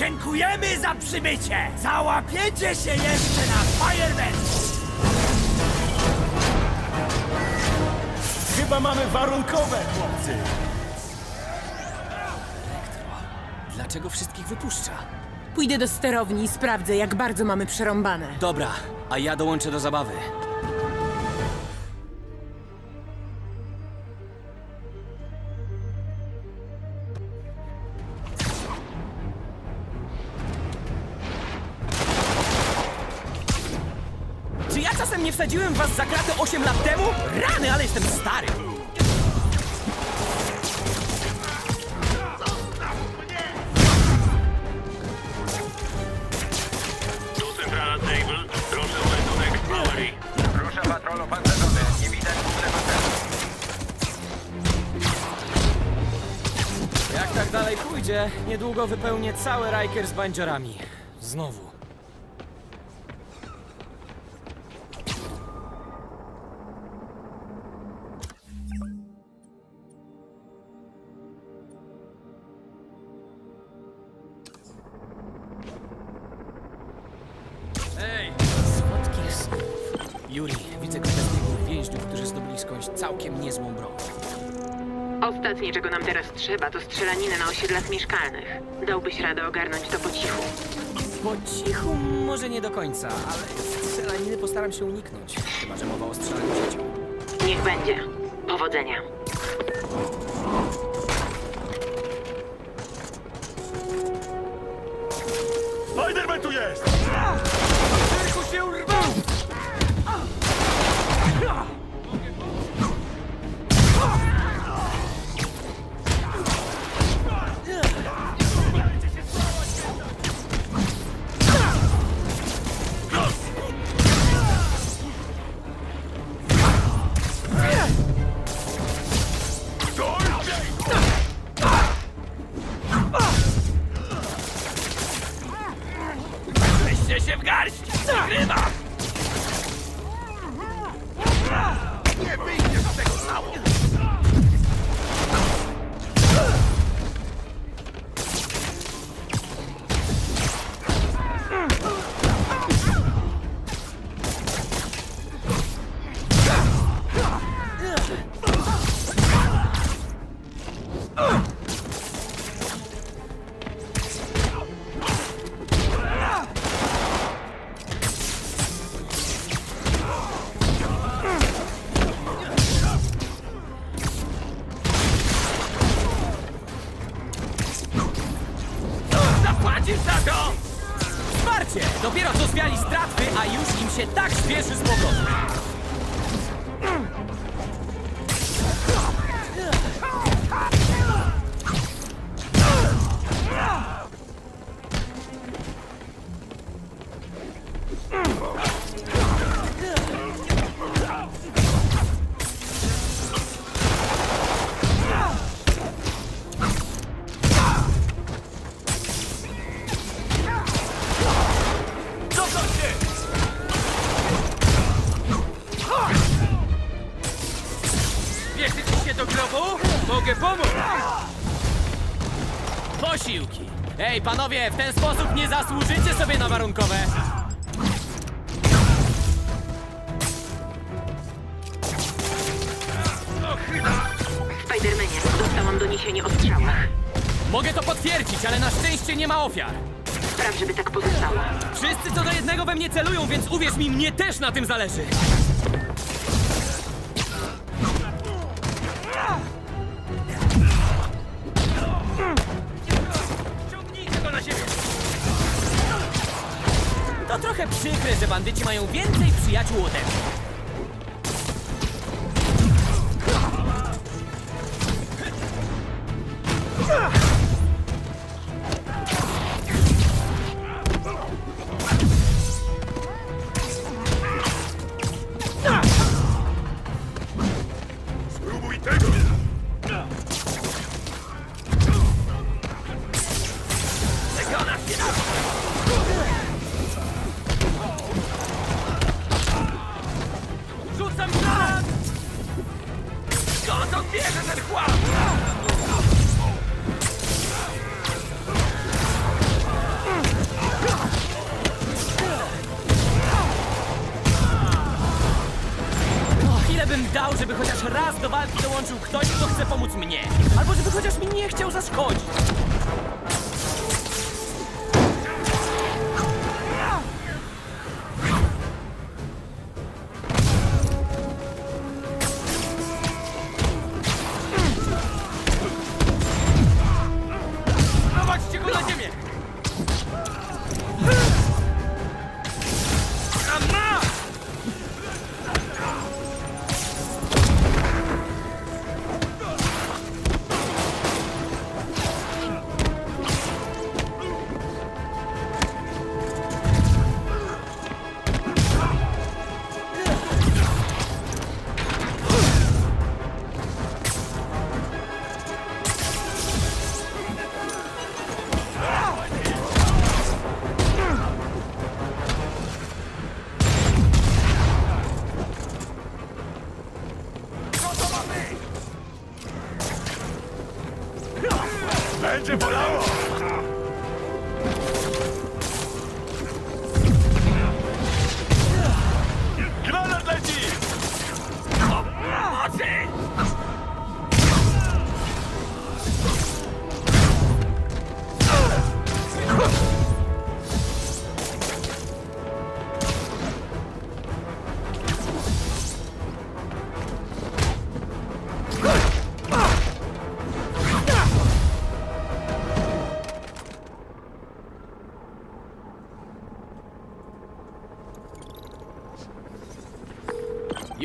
Dziękujemy za przybycie! Załapiecie się jeszcze na Firebend! Chyba mamy warunkowe, chłopcy. Dlaczego wszystkich wypuszcza? Pójdę do sterowni i sprawdzę, jak bardzo mamy przerąbane. Dobra, a ja dołączę do zabawy. Czasem nie wsadziłem was za kratę 8 lat temu? Rany, ale jestem stary! Nie widać. Jak tak dalej pójdzie, niedługo wypełnię cały Riker z bandziorami. Znowu. Widzę zbiegłych więźniów, którzy zdobyli skądś całkiem niezłą broń. Ostatnie, czego nam teraz trzeba, to strzelaniny na osiedlach mieszkalnych. Dałbyś radę ogarnąć to po cichu. Po cichu może nie do końca, ale strzelaniny postaram się uniknąć. Chyba, że mowa o strzelaniu w życiu. Niech będzie. Powodzenia. Spiderman tu jest! Tylko się urwał! Się w garść! Zagrywam! Wsparcie! Dopiero co zwiali z tratwy, a już im się tak śpieszy z powrotem. Do grobu? Mogę pomóc! Posiłki! Ej, panowie, w ten sposób nie zasłużycie sobie na warunkowe! Spidermanie, dostałam doniesienie o strzałach. Mogę to potwierdzić, ale na szczęście nie ma ofiar. Spraw, żeby tak pozostało. Wszyscy co do jednego we mnie celują, więc uwierz mi, mnie też na tym zależy. Że bandyci mają więcej przyjaciół ode mnie. Mi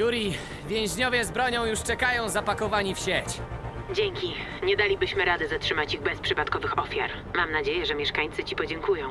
Yuri, więźniowie z bronią już czekają zapakowani w sieć. Dzięki. Nie dalibyśmy rady zatrzymać ich bez przypadkowych ofiar. Mam nadzieję, że mieszkańcy ci podziękują.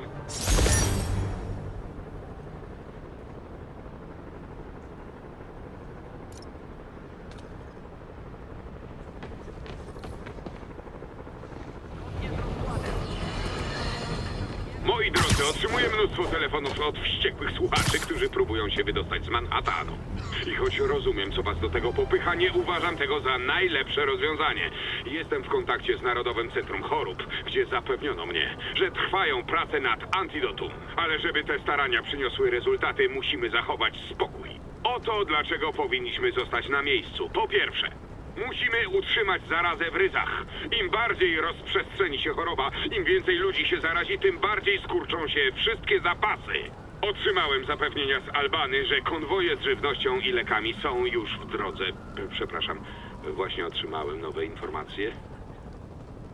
Otrzymuję mnóstwo telefonów od wściekłych słuchaczy, którzy próbują się wydostać z Manhattanu. I choć rozumiem, co was do tego popycha, nie uważam tego za najlepsze rozwiązanie. Jestem w kontakcie z Narodowym Centrum Chorób, gdzie zapewniono mnie, że trwają prace nad antidotum. Ale żeby te starania przyniosły rezultaty, musimy zachować spokój. Oto dlaczego powinniśmy zostać na miejscu. Po pierwsze, Musimy utrzymać zarazę w ryzach. Im bardziej rozprzestrzeni się choroba, im więcej ludzi się zarazi, tym bardziej skurczą się wszystkie zapasy. Otrzymałem zapewnienia z Albany, że konwoje z żywnością i lekami są już w drodze. Przepraszam, właśnie otrzymałem nowe informacje.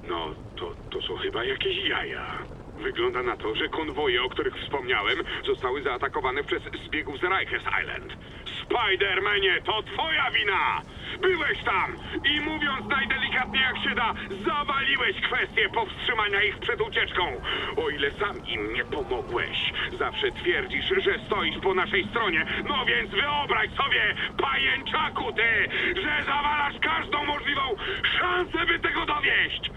No, to, to są chyba jakieś jaja. Wygląda na to, że konwoje, o których wspomniałem, zostały zaatakowane przez zbiegów z Rikers Island. Spidermanie, to twoja wina! Byłeś tam i mówiąc najdelikatniej jak się da, zawaliłeś kwestię powstrzymania ich przed ucieczką. O ile sam im nie pomogłeś, zawsze twierdzisz, że stoisz po naszej stronie, no więc wyobraź sobie, pajęczaku ty, że zawalasz każdą możliwą szansę, by tego dowieść!